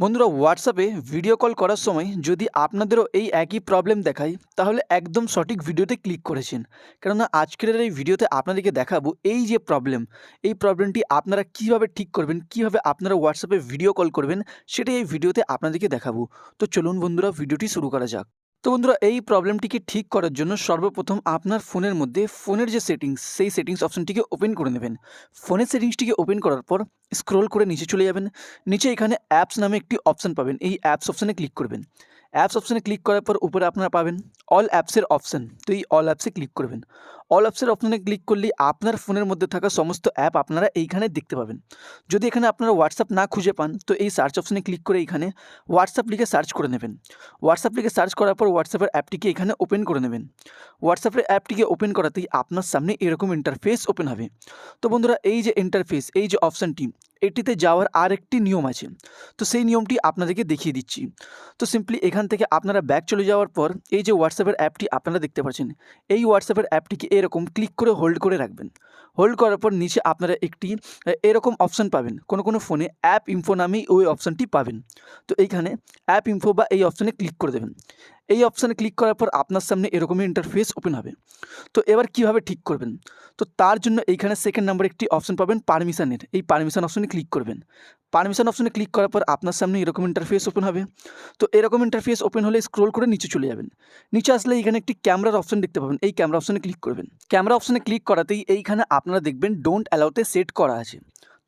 বন্ধুরা হোয়াটসঅ্যাপে video call করার সময় যদি আপনাদেরও এই একই প্রবলেম দেখায় তাহলে একদম সঠিক ভিডিওতে ক্লিক করেছেন। কেননা, আজকের এই ভিডিওতে আপনাদেরকে দেখাবো এই যে প্রবলেম এই প্রবলেমটি আপনারা কীভাবে ঠিক করবেন, কীভাবে আপনারা হোয়াটসঅ্যাপে ভিডিও কল করবেন, সেটাই এই ভিডিওতে আপনাদেরকে দেখাবো। তো চলুন বন্ধুরা ভিডিওটি শুরু করা যাক। তো বন্ধুরা, এই প্রবলেমটিকে ঠিক করার জন্য সর্বপ্রথম আপনার ফোনের মধ্যে ফোনের যে সেটিংস, সেই সেটিংস অপশনটিকে ওপেন করে নেবেন। ফোনের সেটিংসটিকে ওপেন করার পর স্ক্রোল করে নিচে চলে যাবেন। নিচে এখানে অ্যাপস নামে একটি অপশান পাবেন। এই অ্যাপস অপশানে ক্লিক করবেন। অ্যাপস অপশানে ক্লিক করার পর উপরে আপনারা পাবেন অল অ্যাপসের অপশান। তো এই অল অ্যাপসে ক্লিক করবেন। অল অ্যাপসের অপশানে ক্লিক করলে আপনার ফোনের মধ্যে থাকা সমস্ত অ্যাপ আপনারা এইখানে দেখতে পাবেন। যদি এখানে আপনারা হোয়াটসঅ্যাপ না খুঁজে পান, তো এই সার্চ অপশানে ক্লিক করে এইখানে হোয়াটসঅ্যাপ লিখে সার্চ করে নেবেন। হোয়াটসঅ্যাপ লিখে সার্চ করার পর হোয়াটসঅ্যাপের অ্যাপটিকে এখানে ওপেন করে নেবেন। হোয়াটসঅ্যাপের অ্যাপটিকে ওপেন করাতেই আপনার সামনে এরকম ইন্টারফেস ওপেন হবে। তো বন্ধুরা, এই যে ইন্টারফেস এই যে অপশানটি এটিতে যাওয়ার আর একটি নিয়ম আছে। তো সেই নিয়মটি আপনাদেরকে দেখিয়ে দিচ্ছি। তো সিম্পলি এখান থেকে আপনারা ব্যাক চলে যাওয়ার পর এই যে হোয়াটসঅ্যাপের অ্যাপটি আপনারা দেখতে পাচ্ছেন, এই হোয়াটসঅ্যাপের অ্যাপটিকে এরকম ক্লিক করে হোল্ড করে রাখবেন। হোল্ড করার পর নিচে আপনারা একটি এরকম অপশান পাবেন। কোনো কোনো ফোনে অ্যাপ ইনফো নামেই ওই অপশানটি পাবেন। তো এইখানে অ্যাপ ইনফো বা এই অপশানে ক্লিক করে দেবেন। এই অপশানে ক্লিক করার পর আপনার সামনে এরকমই ইন্টারফেস ওপেন হবে। তো এবার কীভাবে ঠিক করবেন? তো তার জন্য এইখানে সেকেন্ড নাম্বার একটি অপশন পাবেন পারমিশানের এই পারমিশন অপশানে ক্লিক করবেন। পারমিশন অপশানে ক্লিক করার পর আপনার সামনে এরকম ইন্টারফেস ওপেন হবে। তো এরকম ইন্টারফেস ওপেন হলে স্ক্রোল করে নিচে চলে যাবেন। নিচে আসলে এখানে একটি ক্যামেরার অপশন দেখতে পাবেন। এই ক্যামেরা অপশনে ক্লিক করবেন। ক্যামেরা অপশনে ক্লিক করাতেই এইখানে আপনারা দেখবেন ডোন্ট অ্যালাউতে সেট করা আছে।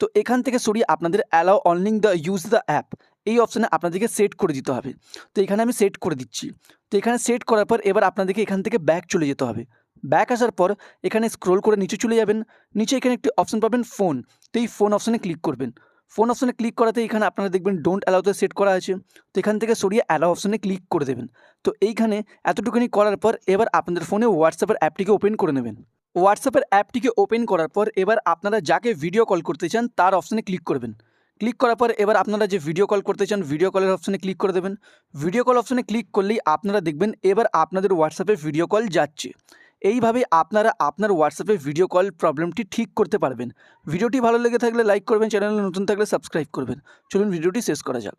তো এখান থেকে সরিয়ে আপনাদের allow only the use the app এই অপশানে আপনাদেরকে সেট করে দিতে হবে। তো এখানে আমি সেট করে দিচ্ছি। তো এখানে সেট করার পর এবার আপনাদেরকে এখান থেকে ব্যাক চলে যেতে হবে। ব্যাক আসার পর এখানে স্ক্রোল করে নিচে চলে যাবেন। নিচে এখানে একটি অপশন পাবেন ফোন তো এই ফোন অপশানে ক্লিক করবেন। ফোন অপশানে ক্লিক করাতে এখানে আপনারা দেখবেন ডোন্ট অ্যালাউতে সেট করা আছে। তো এখান থেকে সরিয়ে অ্যালাউ অপশানে ক্লিক করে দেবেন। তো এইখানে এতটুকুনি করার পর এবার আপনাদের ফোনে হোয়াটসঅ্যাপের অ্যাপটিকে ওপেন করে নেবেন। হোয়াটসঅ্যাপের অ্যাপটিকে ওপেন করার পর এবার আপনারা যাকে ভিডিও কল করতে চান তার অপশানে ক্লিক করবেন। ক্লিক করার পর এবার আপনারা যে ভিডিও কল করতে চান ভিডিও কলের অপশানে ক্লিক করে দেবেন। ভিডিও কল অপশানে ক্লিক করলেই আপনারা দেখবেন এবার আপনাদের হোয়াটসঅ্যাপে ভিডিও কল যাচ্ছে। এইভাবে আপনারা আপনার হোয়াটসঅ্যাপে ভিডিও কল প্রবলেমটি ঠিক করতে পারবেন। ভিডিওটি ভালো লেগে থাকলে লাইক করবেন চ্যানেলে নতুন থাকলে সাবস্ক্রাইব করবেন। চলুন ভিডিওটি শেষ করা যাক।